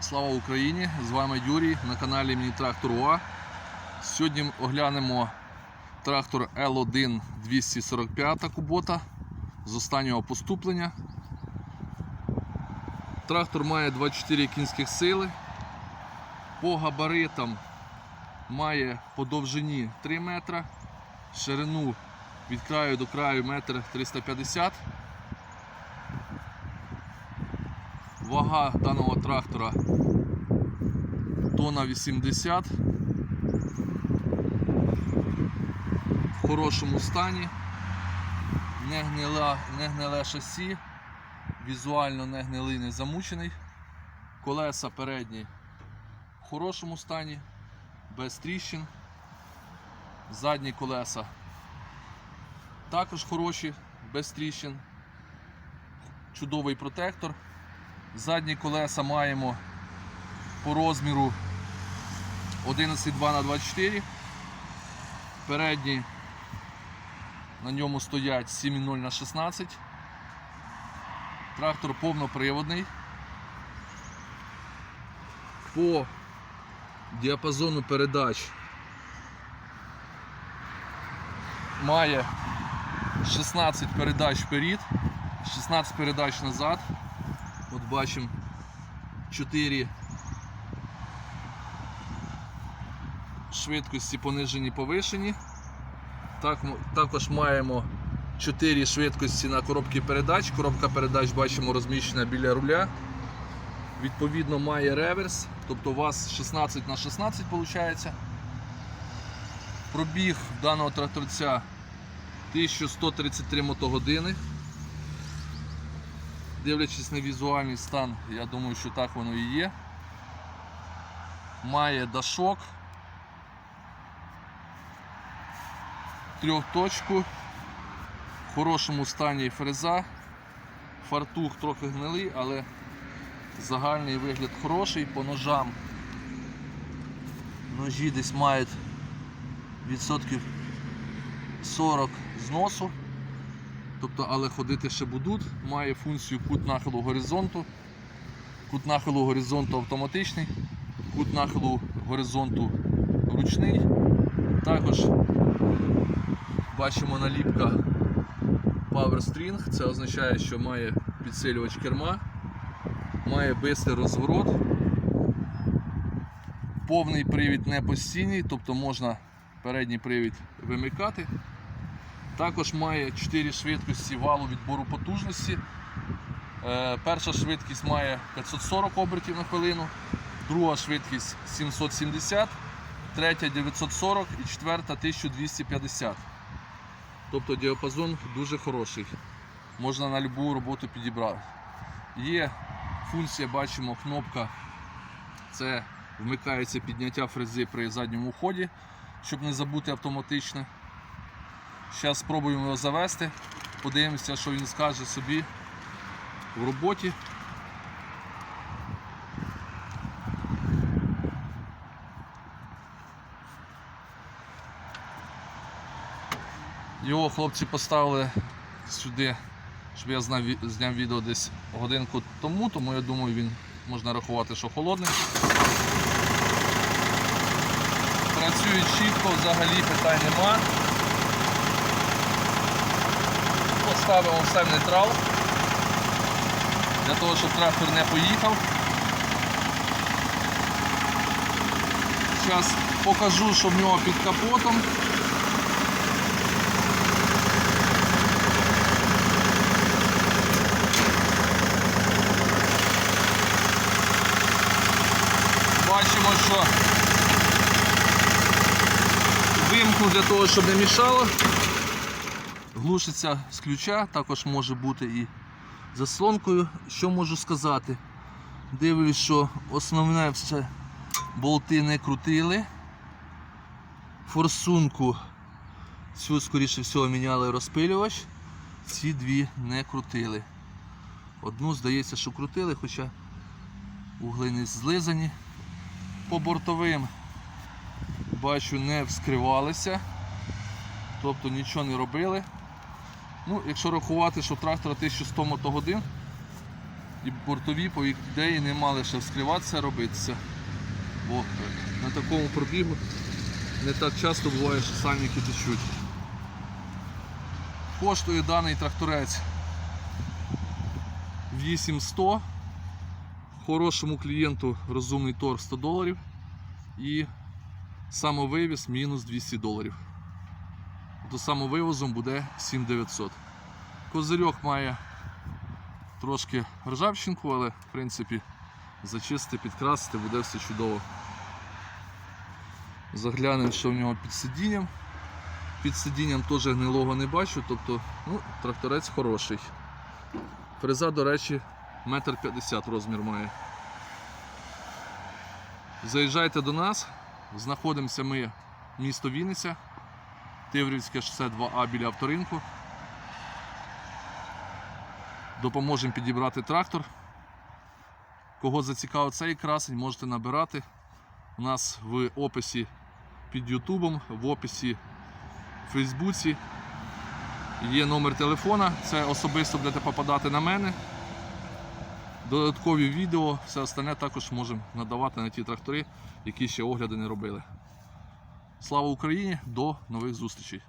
Слава Україні! З вами Юрій на каналі Міні Трактор УА. Сьогодні оглянемо трактор L1 245 кубота з останнього поступлення. Трактор має 24 кінських сили. По габаритам має по довжині 3 метра, ширину від краю до краю 1,350 м. Вага даного трактора тонна 80 в хорошому стані, не, гнила, не гниле шасі, візуально не гнилий, не замучений. Колеса передні в хорошому стані, без тріщин. Задні колеса також хороші, без тріщин. Чудовий протектор. Задні колеса маємо по розміру 11,2 на 24 Передні на ньому стоять 7,0 на 16 Трактор повноприводний. По діапазону передач має 16 передач вперед, 16 передач назад. От бачимо 4 швидкості понижені повишені. Так, також маємо 4 швидкості на коробки передач. Коробка передач бачимо розміщена біля руля. Відповідно має реверс, тобто у вас 16 на 16 виходить. Пробіг даного тракторця 1133 мотогодини. Дивлячись на візуальний стан, я думаю, що так воно і є. Має дашок. Трьохточку. В хорошому стані фреза. Фартух трохи гнилий, але загальний вигляд хороший по ножам. Ножі десь мають відсотків 40 зносу. Тобто, але ходити ще будуть. Має функцію кут нахилу горизонту. Кут нахилу горизонту автоматичний, кут нахилу горизонту ручний. Також бачимо наліпка Power String. Це означає, що має підсилювач керма, має бистрий розворот. Повний привід не постійний, тобто можна передній привід вимикати. Також має 4 швидкості валу відбору потужності. Е, Перша швидкість має 540 обертів на хвилину, друга швидкість 770, третя 940 і четверта 1250. Тобто діапазон дуже хороший. Можна на будь-яку роботу підібрати. Є функція, бачимо, кнопка. Це вмикається підняття фрези при задньому ході, щоб не забути автоматично. Зараз спробуємо його завести, подивимося, що він скаже собі в роботі. Його хлопці поставили сюди, щоб я знав, зняв відео десь годинку тому, тому я думаю, він можна рахувати, що холодний. Працює чітко, взагалі питань нема. Поставимо все в нейтрал, для того, щоб трактор не поїхав. Зараз покажу, що в нього під капотом. Бачимо, що вимкнув для того, щоб не мішало. Глушиться з ключа, також може бути і заслонкою. Що можу сказати? Дивлюсь, що основне все болти не крутили. Форсунку цю, скоріше всього, міняли розпилювач. Ці дві не крутили. Одну, здається, що крутили, хоча угли не злизані. По бортовим бачу не вскривалися, тобто нічого не робили. Ну, якщо рахувати, що трактора 1100 мотогодин, і бортові, по ідеї, не мали ще вскриватися, робитися. Бо на такому пробігу не так часто буває, що сальники течуть. Коштує даний тракторець 8100. Хорошому клієнту розумний торг 100 доларів і самовивіз мінус 200 доларів. До самовивозом буде 7900. Козирьок має трошки ржавчинку, але в принципі зачистити, підкрасити буде все чудово. Заглянемо, що в нього під сидінням. Під сидінням теж гнилого не бачу, тобто ну, тракторець хороший. Фреза, до речі, метр п'ятдесят розмір має. Заїжджайте до нас. Знаходимося ми місто Вінниця, Тиврівське шосе 2А біля авторинку. Допоможемо підібрати трактор. Кого зацікавив цей красень, можете набирати. У нас в описі під Ютубом, в описі в Фейсбуці є номер телефона. Це особисто будете попадати на мене. Додаткові відео, все остальне також можемо надавати на ті трактори, які ще огляди не робили. Слава Україні! До нових зустрічей!